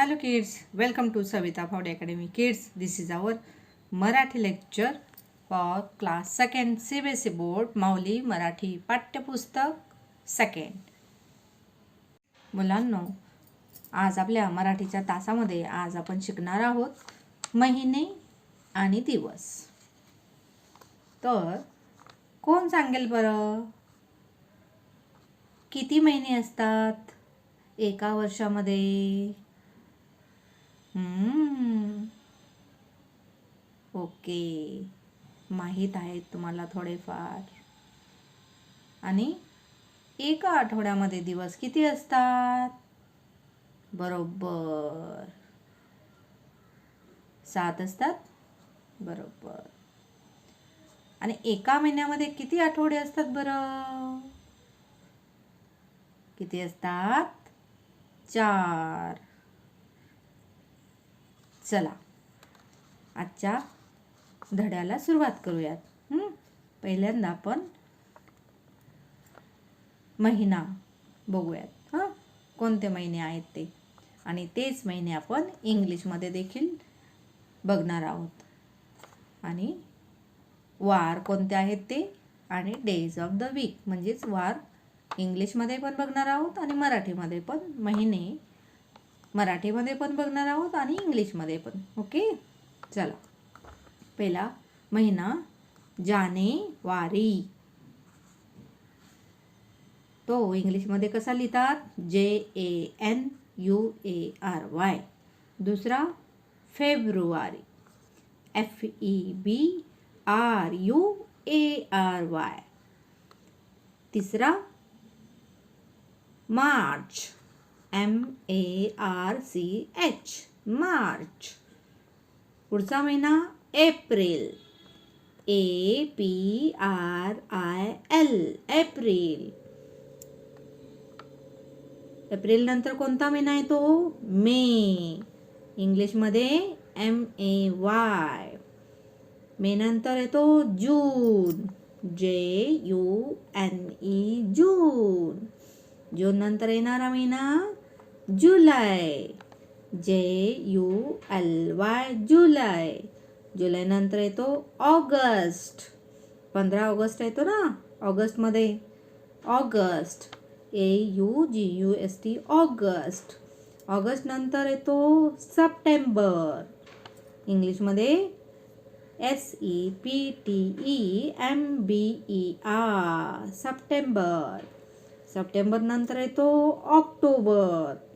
Hello kids welcome to Savita Phawde academy kids this is our Marathi lecture for class second C B S E board Mauli Marathi पाठ्यपुस्तक second मुलांनो आज आपल्या मराठीच्या तासामध्ये आज आपण शिकणार आहोत महिने आणि दिवस. तर कोण सांगेल बरं? किती महिने असतात? एका वर्षामध्ये? ओके. माहीत आहेत तुम्हाला थोडेफार. आणि एका आठवड्यामध्ये दिवस किती असतात? बरोबर. सात असतात? बरोबर. आणि एका महिन्यामध्ये किती आठवडे असतात बरं? किती असतात? चार. चला. आजच्या धड्याला सुरुवात करूयात. पहिल्यांदा आपण महिना बघूयात. हां? कोणते महिने आहेत ते? आणि तेच महिने आपण इंग्लिशमध्ये देखील बघणार आहोत. आणि वार कोणते आहेत ते? आणि डेज ऑफ द वीक म्हणजेच वार इंग्लिशमध्ये पण बघणार आहोत आणि मराठीमध्ये पण. महिने मराठीमध्ये पण बघणार आहोत आणि इंग्लिशमध्ये पण. ओके? चला. पहिला महिना जानेवारी. तो इंग्लिशमध्ये कसा लिहितात? J A N U A R Y दुसरा February. F E B R U A R Y तिसरा March. M A R C H March पुढचा महिना April A P R I L April April नंतर कोणता महिना येतो? मे इंग्लिशमध्ये M A Y मे नंतर येतो June J U N E June June नंतर येणारा महिना जुलै. जे यू एल वाय जुलै. जुलैनंतर येतो ऑगस्ट. पंधरा ऑगस्ट येतो ना? ऑगस्टमध्ये. August. A U G U S T August. August नंतर येतो सप्टेंबर. इंग्लिशमध्ये S E P T E M B E R. September. September नंतर येतो October.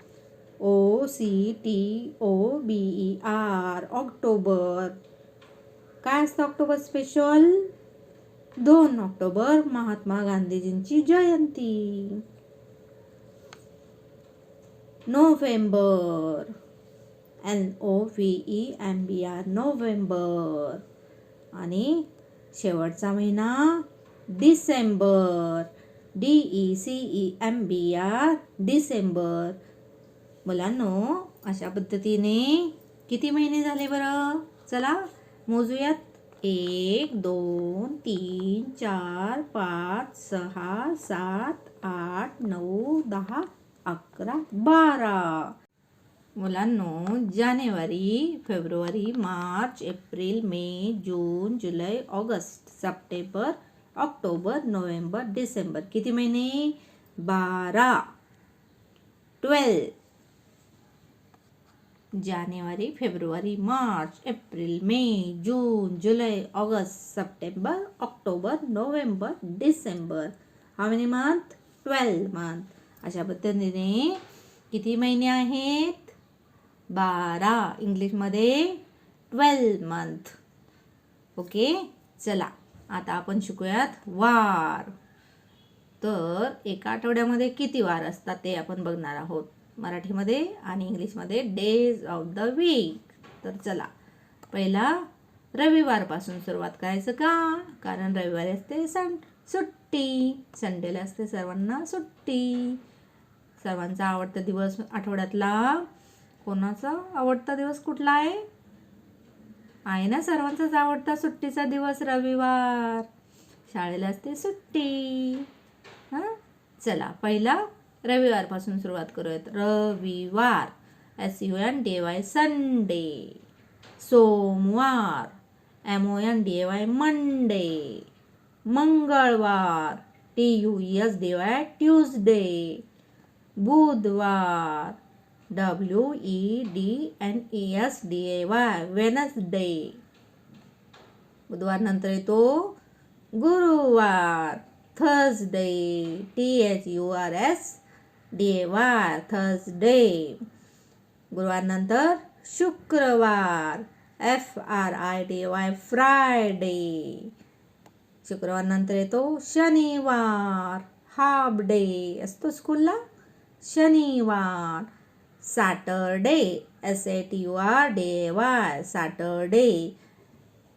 O C T O B E R October. काय असतं ऑक्टोबर स्पेशल दोन October Mahatma गांधीजींची जयंती. November. N O V E M बी R November. आणि शेवटचा महिना December. D E C E M बी R December. मुलांनो अशा पद्धतीने किती महिने झाले बरं? चला मोजूयात. एक दोन तीन चार पाच सहा सात आठ नऊ दहा अकरा बारा. मुलांनो जानेवारी फेब्रुवारी मार्च एप्रिल मे जून जुलै August September October November December. किती महिने? बारा. ट्वेल्व जानेवारी फेब्रुवारी March April May June July August September October November December. How many month twelve month अशा पद्धतीने किती महिने आहेत? बारा. इंग्लिशमध्ये ट्वेल्व मंथ ओके चला. आता आपण शिकूयात वार. तर एका आठवड्यामध्ये किती वार असतात ते आपण बघणार आहोत. मराठीमध्ये आणि इंग्लिशमध्ये डेज ऑफ द वीक तर चला पहिला रविवारपासून सुरुवात करायचं का? कारण रविवारी असते सण सुट्टी. संडेला असते सर्वांना सुट्टी. सर्वांचा आवडता दिवस आठवड्यातला कोणाचा आवडता दिवस कुठला आहे? आहे ना सर्वांचाच आवडता सुट्टीचा दिवस रविवार. शाळेला असते सुट्टी. हां? चला पहिला रविवारपासून सुरुवात करूयात. रविवार. S U N D Y Sunday सोमवार. M O N D Y Monday मंगळवार. T U S D Y Tuesday बुधवार. W E D N E S D A Y Wednesday बुधवार नंतर येतो गुरुवार. Thursday T H U R S देवार Y Thursday गुरुवारनंतर शुक्रवार. F R I D Y Friday शुक्रवारनंतर येतो शनिवार. हाफ डे असतो स्कूलला शनिवार. Saturday S A T U R D Y Saturday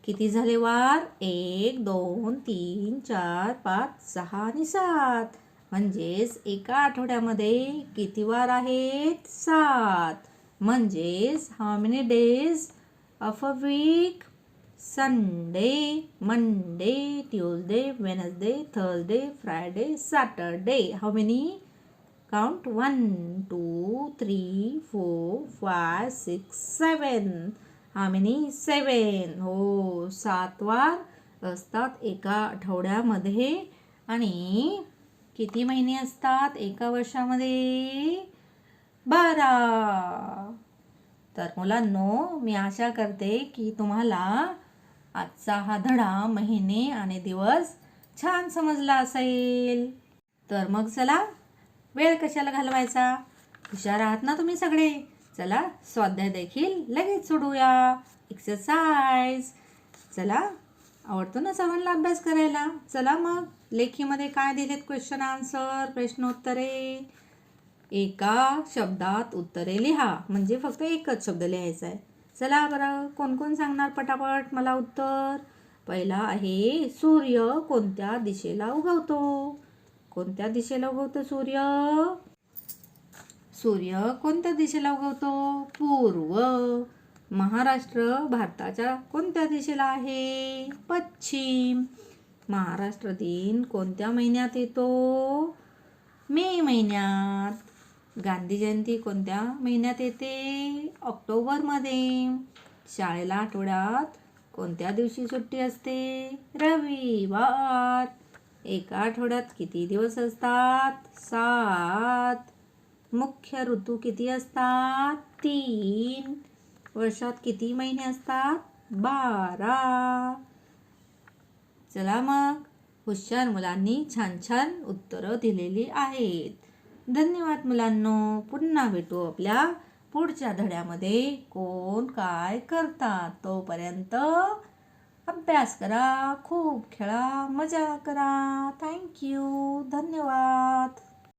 किती झाले वार? एक दोन तीन चार पाच सहा आणि सात. म्हणजेच एका आठवड्यामध्ये किती वार आहेत? सात. म्हणजेच how many days of a week Sunday Monday Tuesday Wednesday Thursday Friday Saturday how many count one two three four five six seven how many seven हो सात वार असतात एका आठवड्यामध्ये. आणि किती महिने असतात? एका वर्षामध्ये बारा. तर मुलांनो मी आशा करते की तुम्हाला आजचा हा धडा महिने आणि दिवस छान समजला असेल. तर मग चला वेळ कशाला घालवायचा? हुशार आहात ना तुम्ही सगळे? चला स्वाध्याय देखील लगेच सोडूया. एक्सरसाइज चला आवडतो ना सर्वांना अभ्यास करायला? चला मग. लेखीमध्ये काय दिलेत क्वेश्चन आन्सर प्रश्नोत्तरे. एका शब्दात उत्तरे लिहा. म्हणजे फक्त एकच शब्द लिहायचा आहे चला बरं कोण कोण सांगणार पटापट? मला उत्तर. पहिला आहे सूर्य कोणत्या दिशेला उगवतो? कोणत्या दिशेला उगवतो सूर्य? सूर्य कोणत्या दिशेला उगवतो? पूर्व. महाराष्ट्र भारताच्या कोणत्या दिशेला आहे? पश्चिम. महाराष्ट्र दिन कोणत्या महिन्यात येतो? मे महिन्यात. गांधी जयंती कोणत्या महिन्यात येते? ऑक्टोबरमध्ये. शाळेला आठवड्यात कोणत्या दिवशी सुट्टी असते? रविवार. एका आठवड्यात किती दिवस असतात? सात. मुख्य ऋतू किती असतात? तीन. वर्षात किती महिने असतात? बारा. चला मग. हुशार मुलांनी छान छान उत्तरं दिलेली आहेत. धन्यवाद मुलांनो. पुन्हा भेटू आपल्या पुढच्या धड्यामध्ये. कोण काय करतात तोपर्यंत अभ्यास करा खूप खेळा मजा करा. थँक्यू धन्यवाद.